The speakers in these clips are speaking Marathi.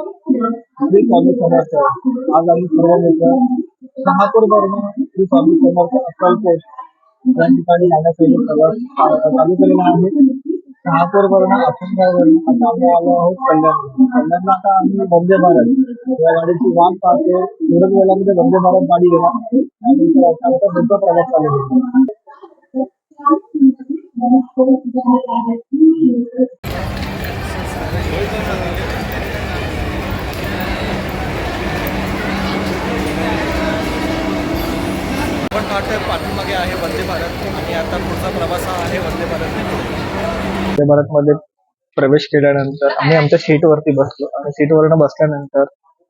श्री स्वामी समर्थ आज आम्ही सर्व मित्र शहापूर वरून श्री स्वामी समर्थ अक्कलकोट या ठिकाणी जाण्यासाठी प्रवास चालू केलेला आहे. शहापूर वर्ण अफनगाव आता आम्ही आलो आहोत कल्याण कल्याणला आता आम्ही वंदे भारत या गाडीची वाट पाहतो. सुरत वेळामध्ये वंदे भारत गाडी येणार त्यानंतर आमचा पुढचा प्रवास चालू होईल आपण पाहतोय पाठीमागे आहे वंदे भारत आणि आता पुढचा प्रवास हा आहे वंदे भारत वंदे भारत मध्ये प्रवेश केल्यानंतर आम्ही आमच्या सीटवरती बसलो. आणि सीटवरनं बसल्यानंतर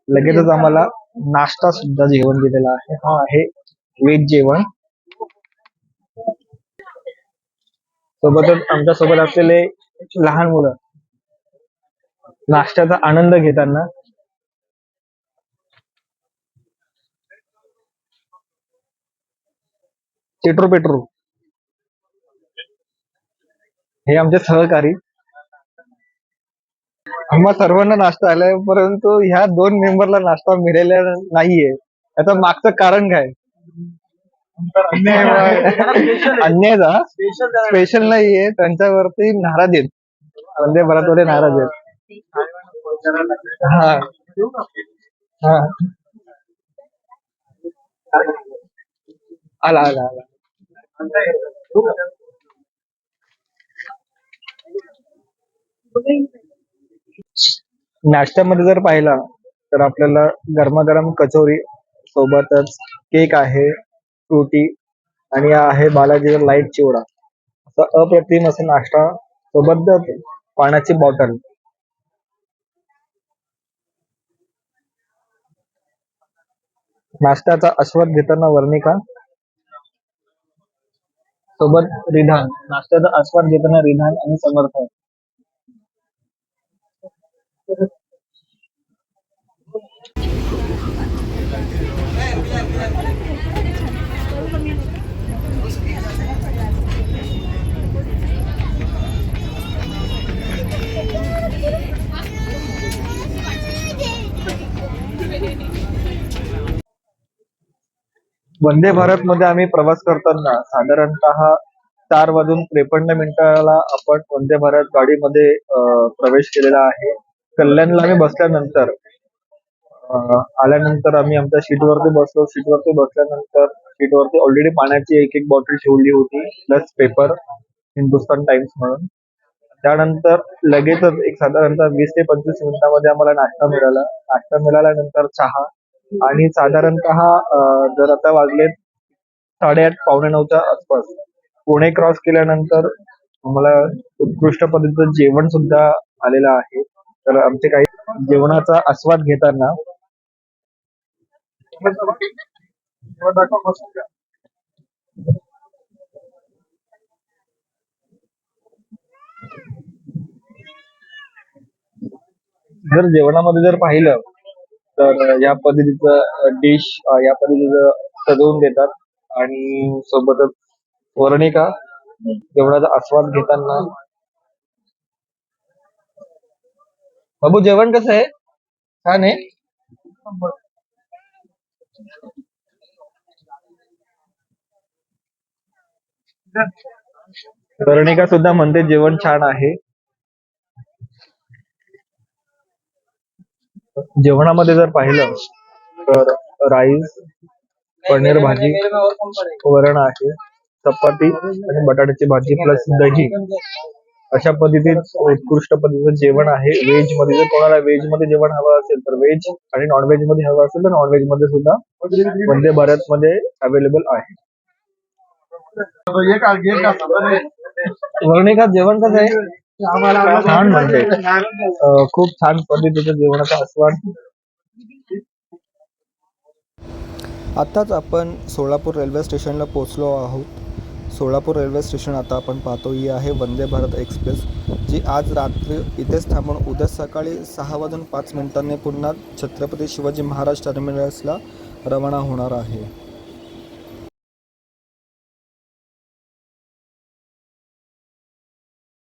लगेचच आम्हाला नाश्ता सुद्धा जेवण दिलेला आहे. हा आहे व्हेज जेवण. सोबतच आमच्यासोबत असलेले लहान मुलं नाश्त्याचा आनंद घेताना चिट्रू पेट्रो. हे आमचे सहकारी. आम्हा सर्वांना नाश्ता आलाय परंतु ह्या दोन मेंबरला नाश्ता मिळालेला नाहीये. याचं मागचं कारण काय? अन्यायचा स्पेशल नाहीये त्यांच्यावरती नाराज आहेत. म्हणजे वंदे भारतवाले नाराज आहेत. हा. हा. आला आला आला. नाश्त्यामध्ये जर पाहिला तर आपल्याला गरमागरम कचोरी सोबतच केक आहे फ्रुटी आणि आहे बालाजी लाइट चिवडा. असं अप्रतिम असं नाश्ता सोबत पाण्याची बॉटल नाश्त्याचा आस्वाद घेताना वर्णिका सोबत रिधान नाश्त्याचा आस्वाद घेताना रिधान आणि समर्थ you. वंदे भारत मध्ये आम्ही प्रवास करताना साधारणतः चार वाजून त्रेपन्न मिनिटाला आपण वंदे भारत गाडीमध्ये प्रवेश केलेला आहे. कल्याणला आम्ही बसल्यानंतर आल्यानंतर आम्ही आमच्या सीटवरती बसलो. सीटवरती बसल्यानंतर सीटवरती ऑलरेडी पाण्याची एक एक बॉटल ठेवली होती. प्लस पेपर हिंदुस्तान टाइम्स म्हणून. त्यानंतर लगेचच एक साधारणतः वीस ते पंचवीस मिनिटामध्ये आम्हाला नाश्ता मिळाला. नाश्ता मिळाल्यानंतर चहा आणि साधारणतः जर आता वाजलेत साडेआठ पावणे नऊच्या आसपास पुणे क्रॉस केल्यानंतर आम्हाला उत्कृष्ट पद्धतीचं जेवण सुद्धा आलेलं आहे. तर आमचे काही जेवणाचा आस्वाद घेताना जर जेवणामध्ये जर पाहिलं तर या पद्धतीचं डिश या पद्धतीचं सजवून देतात. आणि सोबतच वर्णिका जेवणाचा आस्वाद घेताना. बाबू जेवण कसं आहे? छान आहे? वर्णिका सुद्धा म्हणते जेवण छान आहे. जेवणामध्ये जर पाहिलं तर राईस पनीर भाजी वरण आहे चपाती आणि बटाट्याची भाजी प्लस दही. अशा पद्धतीत उत्कृष्ट पद्धतीचं जेवण आहे. व्हेजमध्ये जर कोणाला व्हेजमध्ये जेवण हवं असेल तर व्हेज आणि नॉन व्हेजमध्ये हवं असेल तर नॉन व्हेजमध्ये सुद्धा वंदे भारत मध्ये अवेलेबल आहे वर्णिका जेवण कसं आहे? छान म्हणते अं, खूप छान पद्धतीचं जेवणाचा आस्वाद आत्ताच आपण सोलापूर रेल्वे स्टेशनला पोहोचलो आहोत. सोलापूर रेल्वे स्टेशन आता आपण पाहतो ही आहे वंदे भारत एक्सप्रेस जी आज रात्री इथेच थांबून उद्या सकाळी सहा वाजून पाच मिनिटांनी पुन्हा छत्रपती शिवाजी महाराज टर्मिनसला रवाना होणार आहे.